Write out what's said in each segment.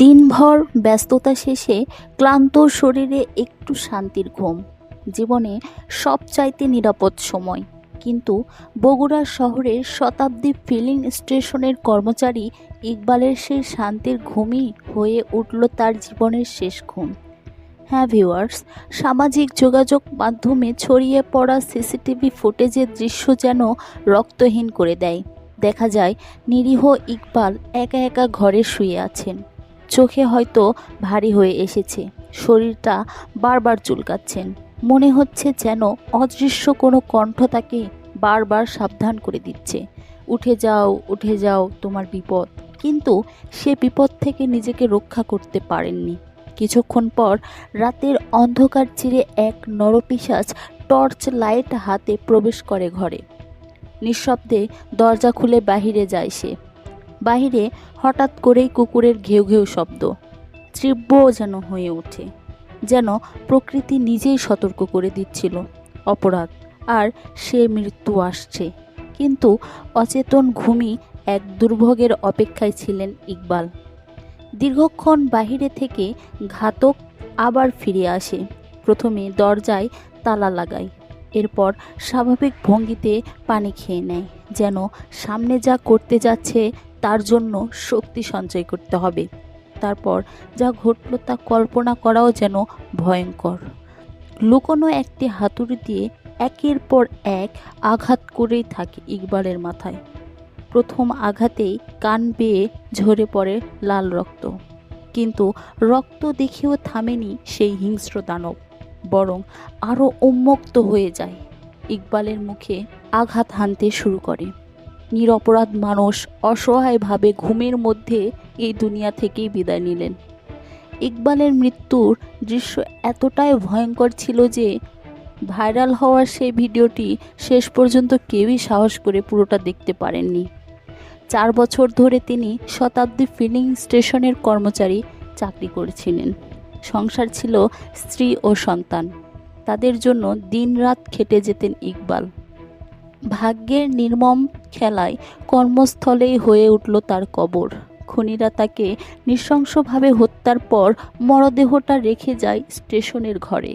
দিনভর ব্যস্ততা শেষে ক্লান্ত শরীরে একটু শান্তির ঘুম। জীবনে সবচাইতে নিরাপদ সময়। কিন্তু বগুড়া শহরের শতাব্দী ফিলিং স্টেশনের কর্মচারী ইকবালের সেই শান্তির ঘুমই হয়ে উঠল তার জীবনের শেষ ঘুম। হ্যাঁ ভিউয়ার্স, সামাজিক যোগাযোগ মাধ্যমে ছড়িয়ে পড়া সিসিটিভি ফুটেজের দৃশ্য যেন রক্তহীন করে দেয়। দেখা যায় নিরীহ ইকবাল একা একা ঘরে শুয়ে আছেন। চোখে হয়তো ভারী হয়ে এসেছে। শরীরটা বারবার চুলকাচ্ছেন। মনে হচ্ছে যেন অদৃশ্য কোনো কণ্ঠ তাকে বারবার সাবধান করে দিচ্ছে। উঠে যাও উঠে যাও তোমার বিপদ। কিন্তু সে বিপদ থেকে নিজেকে রক্ষা করতে পারেননি। কিছুক্ষণ পর রাতের অন্ধকার চিরে এক নরপিশাচ টর্চ লাইট হাতে প্রবেশ করে ঘরে। নিঃশব্দে দরজা খুলে বাহিরে যায় সে। বাহিরে হঠাৎ করেই কুকুরের ঘেউ ঘেউ শব্দ। তীব্র যেন হয়ে ওঠে, যেন প্রকৃতি নিজেই সতর্ক করে দিচ্ছিল। অপরাধ, আর সে মৃত্যু আসছে। কিন্তু অচেতন ঘুমি এক দুর্ভোগের অপেক্ষায় ছিলেন ইকবাল। দীর্ঘক্ষণ বাহিরে থেকে ঘাতক আবার ফিরে আসে। প্রথমে দরজায় তালা লাগায়, এরপর স্বাভাবিক ভঙ্গিতে পানি খেয়ে নেয়, যেন সামনে যা করতে যাচ্ছে তার জন্য শক্তি সঞ্চয় করতে হবে। তারপর যা ঘটল তা কল্পনা করাও যেন ভয়ঙ্কর। লুকোনো একটি হাতুড়ি দিয়ে একের পর এক আঘাত করেই থাকে ইকবালের মাথায়। প্রথম আঘাতেই কান বেয়ে ঝরে পড়ে লাল রক্ত। কিন্তু রক্ত দেখেও থামেনি সেই হিংস্র দানব, বরং আরও উন্মুক্ত হয়ে যায়। ইকবালের মুখে আঘাত হানতে শুরু করে। নিরপরাধ মানুষ অসহায়ভাবে ঘুমের মধ্যে এই দুনিয়া থেকেই বিদায় নিলেন। ইকবালের মৃত্যুর দৃশ্য এতটাই ভয়ঙ্কর ছিল যে, ভাইরাল হওয়ার সেই ভিডিওটি শেষ পর্যন্ত কেউই সাহস করে পুরোটা দেখতে পারেননি। চার বছর ধরে তিনি শতাব্দী ফিলিং স্টেশনের কর্মচারী, চাকরি করেছিলেন। সংসার ছিল স্ত্রী ও সন্তান। তাদের জন্য দিনরাত খেটে যেতেন ইকবাল। ভাগ্যের নির্মম খেলায় কর্মস্থলেই হয়ে উঠল তার কবর। খুনিরা তাকে নৃশংসভাবে হত্যার পর মরদেহটা রেখে যায় স্টেশনের ঘরে।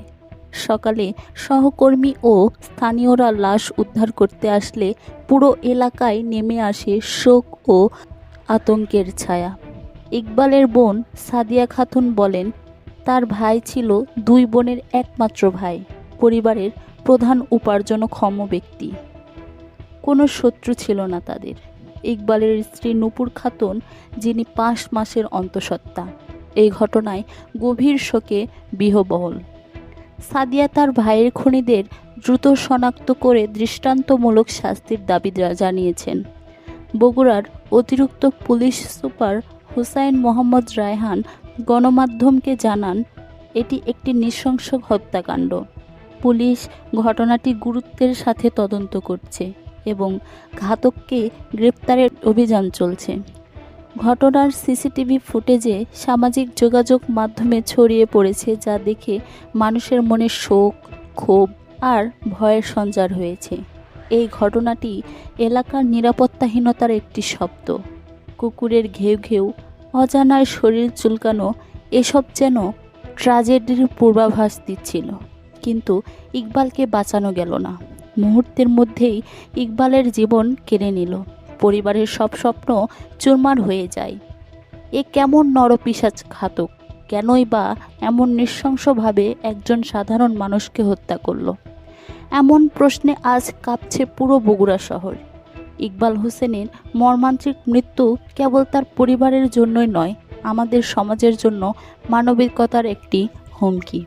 সকালে সহকর্মী ও স্থানীয়রা লাশ উদ্ধার করতে আসলে পুরো এলাকায় নেমে আসে শোক ও আতঙ্কের ছায়া। ইকবালের বোন সাদিয়া খাতুন বলেন, তার ভাই ছিল দুই বোনের একমাত্র ভাই, পরিবারের প্রধান উপার্জনক্ষম ব্যক্তি। কোনো শত্রু ছিল না তাদের। ইকবালের স্ত্রী নূপুর খাতুন, যিনি পাঁচ মাসের অন্তঃসত্ত্বা। এই ঘটনায় গভীর শোকে বিহবহল সাদিয়া তার ভাইয়ের খুনিদের দ্রুত শনাক্ত করে দৃষ্টান্তমূলক শাস্তির দাবি জানিয়েছেন। বগুড়ার অতিরিক্ত পুলিশ সুপার হুসাইন মোহাম্মদ রায়হান গণমাধ্যমকে জানান, এটি একটি নৃশংস হত্যাকাণ্ড। পুলিশ ঘটনাটি গুরুত্বের সাথে তদন্ত করছে। এবং ঘাতককে গ্রেপ্তারের অভিযান চলছে। ঘটনার সিসিটিভি ফুটেজে সামাজিক যোগাযোগ মাধ্যমে ছড়িয়ে পড়েছে যা দেখে মানুষের মনে শোক, ক্ষোভ আর ভয়ের সঞ্চার হয়েছে। এই ঘটনাটি এলাকার নিরাপত্তাহীনতার একটি শব্দ। কুকুরের ঘেউ ঘেউ অজানায় শরীর চুলকানো, এসব যেন ট্র্যাজেডির পূর্বাভাস দিচ্ছিল। কিন্তু ইকবালকে বাঁচানো গেল না। মুহূর্তের মধ্যেই ইকবালের জীবন কেড়ে নিল। পরিবারের সব স্বপ্ন চুরমার হয়ে যায়। এ কেমন নরপিসাচ ঘাতক? কেনই বা এমন নৃশংসভাবে একজন সাধারণ মানুষকে হত্যা করল? এমন প্রশ্নে আজ কাঁপছে পুরো বগুড়া শহর। ইকবাল হোসেনের মর্মান্তিক মৃত্যু কেবল তার পরিবারের জন্যই নয়, আমাদের সমাজের জন্য মানবিকতার একটি হুমকি।